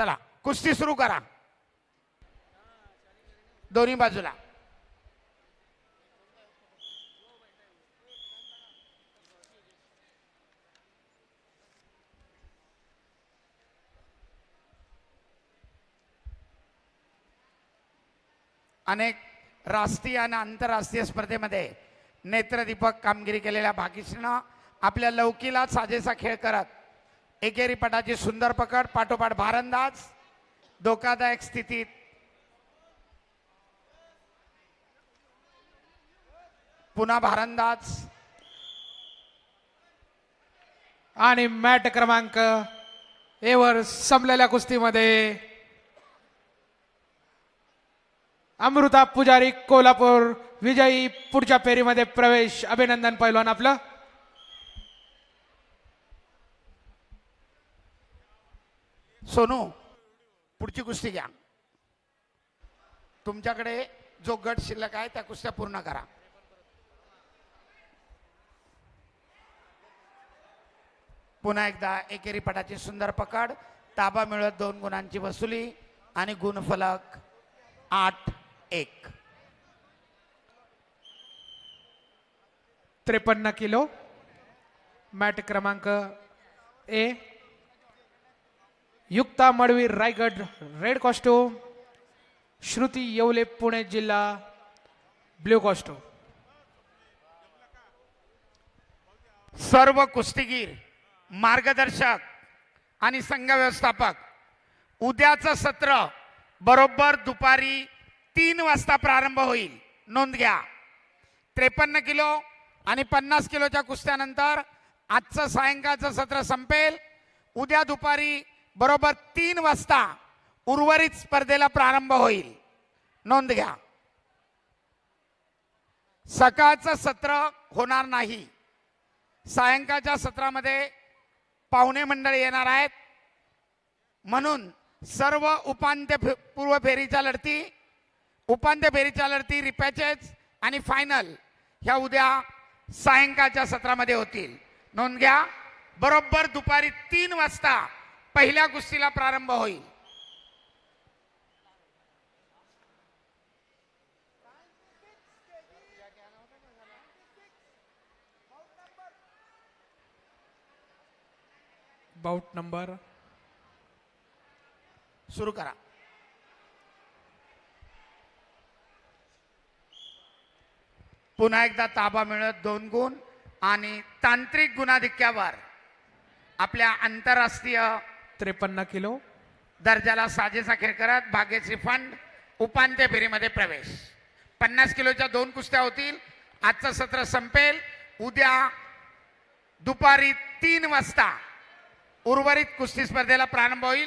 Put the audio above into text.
चला कुस्ती सुरू करा. दोन्ही बाजूला. अनेक राष्ट्रीय आणि आंतरराष्ट्रीय स्पर्धेमध्ये नेत्रदीपक कामगिरी केलेल्या भाग्यश्रीनं आपल्या लौकीला साजेसा खेळ करत एकेरी पटाची सुंदर पकड पाठोपाठ भारंदाज धोकादायक स्थितीत. पुन्हा भारंदाज. आणि मॅट क्रमांक एवर संपलेल्या कुस्तीमध्ये अमृता पुजारी कोल्हापूर विजयी पुढच्या फेरीमध्ये प्रवेश अभिनंदन पैलवान आपलं. सोनू पुढची कुस्ती घ्या. तुमच्याकडे जो गट शिल्लक आहे त्या कुस्त्या पूर्ण करा. पुन्हा एकदा एकेरी पटाची सुंदर पकड ताबा मिळत दोन गुणांची वसुली आणि गुणफलक आठ एक. त्रेपन्न किलो. मॅट क्रमांक A. Yukta Madvi Raigad red costume Shruti Yewale Pune जिल्हा ब्ल्यू कॉस्ट्यूम सर्व कुस्तीगीर मार्गदर्शक आणि संघ व्यवस्थापक उद्याचं सत्र बरोबर दुपारी तीन वाजता प्रारंभ होईल. नोंद घ्या. त्रेपन्न किलो आणि पन्नास किलोच्या कुस्त्यानंतर आजचं सायंकाळचं सत्र संपेल. उद्या दुपारी बरोबर तीन वाजता उर्वरित स्पर्धेला प्रारंभ होईल. नोंद घ्या. सकाळचं सत्र होणार नाही. सायंकाळच्या सत्रामध्ये पाहुणे मंडळ येणार आहेत. म्हणून सर्व उपांत्य फे- पूर्व फेरीच्या लढती उपांत्य फेरीच्या लढती रिपॅचेस आणि फायनल ह्या उद्या सायंकाळच्या सत्रामध्ये होतील. नोंद घ्या. बरोबर दुपारी तीन वाजता पहिल्या कुस्तीला प्रारंभ होईल. बाउट नंबर सुरू करा. पुन्हा एकदा ताबा मिळत दोन गुण आणि तांत्रिक गुणाधिक्यावर आपल्या आंतरराष्ट्रीय त्रेपन्न किलो. दर्जाला साजेसा खेळ करत भाग्यश्री फंड उपांत्य फेरीमध्ये प्रवेश. पन्नास किलोच्या दोन कुस्त्या होतील. आजचं सत्र संपेल. उद्या दुपारी तीन वाजता उर्वरित कुस्ती स्पर्धेला प्रारंभ होईल.